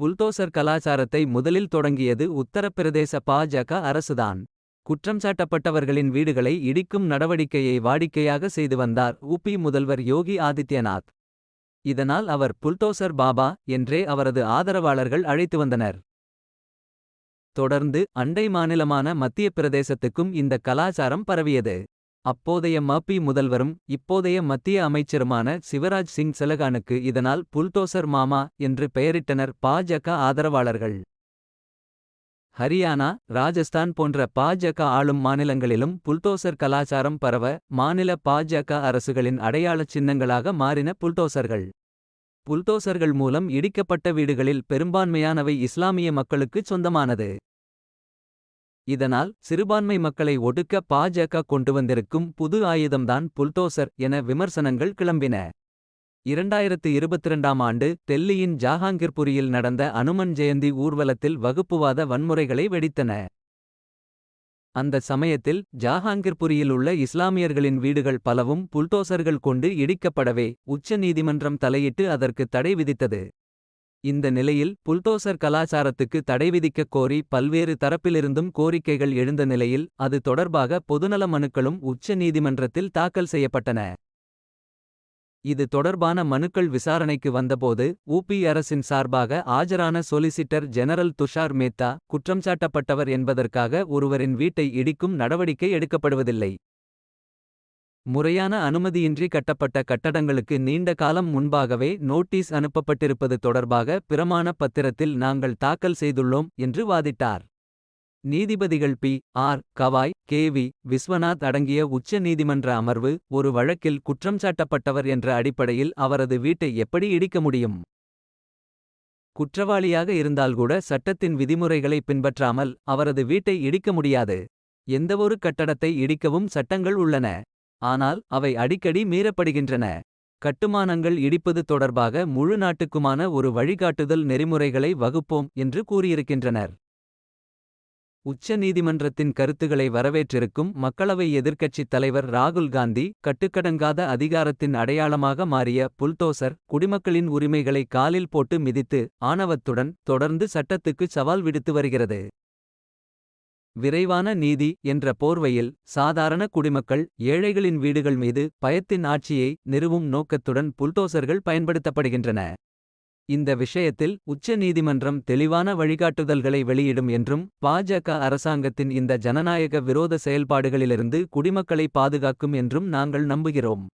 Bulldozer கலாச்சாரத்தை முதலில் தொடங்கியது உத்தரப்பிரதேச பாஜக அரசுதான். குற்றம் சாட்டப்பட்டவர்களின் வீடுகளை இடிக்கும் நடவடிக்கையை வாடிக்கையாக செய்து வந்தார் உபி முதல்வர் யோகி ஆதித்யநாத். இதனால் அவர் புல்டோசர் பாபா என்றே அவரது ஆதரவாளர்கள் அழைத்து வந்தனர். தொடர்ந்து அண்டை மாநிலமான மத்திய பிரதேசத்துக்கும் இந்த கலாச்சாரம் பரவியது. அப்போதைய மபி முதல்வரும் இப்போதைய மத்திய அமைச்சருமான சிவராஜ் சிங் செலகானுக்கு இதனால் புல்டோசர் மாமா என்று பெயரிட்டனர் பாஜக ஆதரவாளர்கள். ஹரியானா ராஜஸ்தான் போன்ற பாஜக ஆளும் மாநிலங்களிலும் புல்டோசர் கலாச்சாரம் பரவ மாநில பாஜக அரசுகளின் அடையாளச் சின்னங்களாக மாறின புல்டோசர்கள். புல்டோசர்கள் மூலம் இடிக்கப்பட்ட வீடுகளில் பெரும்பான்மையானவை இஸ்லாமிய மக்களுக்குச் சொந்தமானது. இதனால் சிறுபான்மை மக்களை ஒடுக்க பாஜக கொண்டு வந்திருக்கும் புது ஆயுதம்தான் புல்டோசர் என விமர்சனங்கள் கிளம்பின. இரண்டாயிரத்து இருபத்திரண்டாம் ஆண்டு டெல்லியின் ஜாஹாங்கிர்புரியில் நடந்த அனுமன் ஜெயந்தி ஊர்வலத்தில் வகுப்புவாத வன்முறைகளை வெடித்தன. அந்த சமயத்தில் ஜாஹாங்கிர்புரியில் உள்ள இஸ்லாமியர்களின் வீடுகள் பலவும் புல்டோசர்கள் கொண்டு இடிக்கப்படவே உச்ச நீதிமன்றம் தலையிட்டு அதற்கு தடை விதித்தது. இந்த நிலையில் புல்டோசர் கலாச்சாரத்துக்கு தடை விதிக்கக் கோரி பல்வேறு தரப்பிலிருந்தும் கோரிக்கைகள் எழுந்த நிலையில் அது தொடர்பாக பொதுநல மனுக்களும் உச்ச நீதிமன்றத்தில் தாக்கல் செய்யப்பட்டன. இது தொடர்பான மனுக்கள் விசாரணைக்கு வந்தபோது உபி அரசின் சார்பாக ஆஜரான சொலிசிட்டர் ஜெனரல் துஷார் மேத்தா குற்றம்சாட்டப்பட்டவர் என்பதற்காக ஒருவரின் வீட்டை இடிக்கும் நடவடிக்கை எடுக்கப்படுவதில்லை. முறையான அனுமதியின்றி கட்டப்பட்ட கட்டடங்களுக்கு நீண்ட காலம் முன்பாகவே நோட்டீஸ் அனுப்பப்பட்டிருப்பது தொடர்பாக பிரமாண பத்திரத்தில் நாங்கள் தாக்கல் செய்துள்ளோம் என்று வாதிட்டார். நீதிபதிகள் B R Gavai K V Viswanath அடங்கிய உச்ச நீதிமன்ற அமர்வு ஒரு வழக்கில் குற்றம் சாட்டப்பட்டவர் என்ற அடிப்படையில் அவரது வீட்டை எப்படி இடிக்க முடியும். குற்றவாளியாக இருந்தால்கூட சட்டத்தின் விதிமுறைகளை பின்பற்றாமல் அவரது வீட்டை இடிக்க முடியாது. எந்தவொரு கட்டடத்தை இடிக்கவும் சட்டங்கள் உள்ளன. ஆனால் அவை அடிக்கடி மீறப்படுகின்றன. கட்டுமானங்கள் இடிப்பது தொடர்பாக முழு நாட்டுக்குமான ஒரு வழிகாட்டுதல் நெறிமுறைகளை வகுப்போம் என்று கூறியிருக்கின்றனர். உச்ச நீதிமன்றத்தின் கருத்துகளை வரவேற்றிருக்கும் மக்களவை எதிர்க்கட்சித் தலைவர் ராகுல் காந்தி கட்டுக்கடங்காத அதிகாரத்தின் அடையாளமாக மாறிய புல்டோசர் குடிமக்களின் உரிமைகளை காலில் போட்டு மிதித்து ஆணவத்துடன் தொடர்ந்து சட்டத்துக்கு சவால் விடுத்து வருகிறது. விரைவான நீதி என்ற போர்வையில் சாதாரண குடிமக்கள் ஏழைகளின் வீடுகள் மீது பயத்தின் ஆட்சியை நிறுவும் நோக்கத்துடன் புல்டோசர்கள் பயன்படுத்தப்படுகின்றன. இந்த விஷயத்தில் உச்ச நீதிமன்றம் தெளிவான வழிகாட்டுதல்களை வெளியிடும் என்றும் பாஜக அரசாங்கத்தின் இந்த ஜனநாயக விரோத செயல்பாடுகளிலிருந்து குடிமக்களை பாதுகாக்கும் என்றும் நாங்கள் நம்புகிறோம்.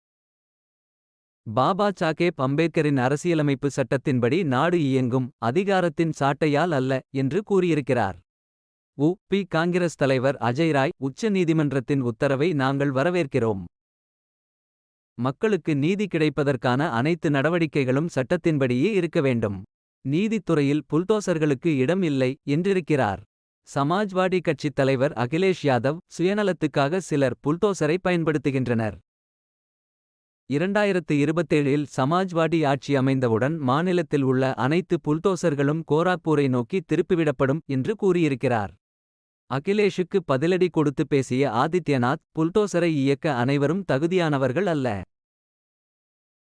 பாபா சாகேப் அம்பேத்கரின் அரசியலமைப்பு சட்டத்தின்படி நாடு இயங்கும் அதிகாரத்தின் சாட்டையால் அல்ல என்று கூறியிருக்கிறார். உ பி காங்கிரஸ் தலைவர் அஜய் ராய் உச்ச நீதிமன்றத்தின் உத்தரவை நாங்கள் வரவேற்கிறோம். மக்களுக்கு நீதி கிடைப்பதற்கான அனைத்து நடவடிக்கைகளும் சட்டத்தின்படியே இருக்க வேண்டும். நீதித்துறையில் புல்டோசர்களுக்கு இடம் இல்லை என்றிருக்கிறார். சமாஜ்வாடி கட்சித் தலைவர் அகிலேஷ் யாதவ் சுயநலத்துக்காக சிலர் புல்தோசரை பயன்படுத்துகின்றனர். இரண்டாயிரத்து இருபத்தேழில் சமாஜ்வாடி ஆட்சி அமைந்தவுடன் மாநிலத்தில் உள்ள அனைத்து புல்டோசர்களும் கோராக்பூரை நோக்கி திருப்பிவிடப்படும் என்று கூறியிருக்கிறார். அகிலேஷுக்கு பதிலடி கொடுத்து பேசிய ஆதித்யநாத் புல்டோசரை இயக்க அனைவரும் தகுதியானவர்கள் அல்ல.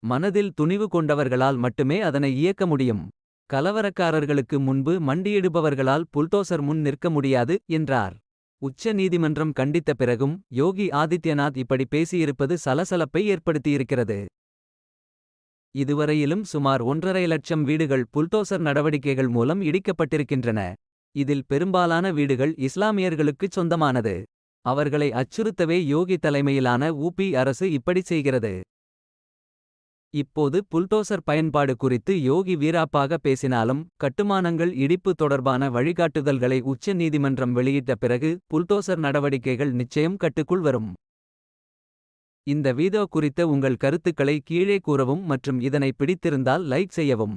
மனதில் துணிவு கொண்டவர்களால் மட்டுமே அதனை இயக்க முடியும். கலவரக்காரர்களுக்கு முன்பு மண்டியிடுபவர்களால் புல்டோசர் முன் நிற்க முடியாது என்றார். உச்ச நீதிமன்றம் கண்டித்த பிறகும் யோகி ஆதித்யநாத் இப்படி பேசியிருப்பது சலசலப்பை ஏற்படுத்தியிருக்கிறது. இதுவரையிலும் சுமார் ஒன்றரை லட்சம் வீடுகள் புல்டோசர் நடவடிக்கைகள் மூலம் இடிக்கப்பட்டிருக்கின்றன. இதில் பெரும்பாலான வீடுகள் இஸ்லாமியர்களுக்குச் சொந்தமானது. அவர்களை அச்சுறுத்தவே யோகி தலைமையிலான உபி அரசு இப்படி செய்கிறது. இப்போது புல்டோசர் பயன்பாடு குறித்து யோகி வீராப்பாக பேசினாலும் கட்டுமானங்கள் இடிப்பு தொடர்பான வழிகாட்டுதல்களை உச்ச நீதிமன்றம் வெளியிட்ட பிறகு புல்டோசர் நடவடிக்கைகள் நிச்சயம் கட்டுக்குள் வரும். இந்த வீடியோ குறித்த உங்கள் கருத்துக்களை கீழே கூறவும் மற்றும் இதனை பிடித்திருந்தால் லைக் செய்யவும்.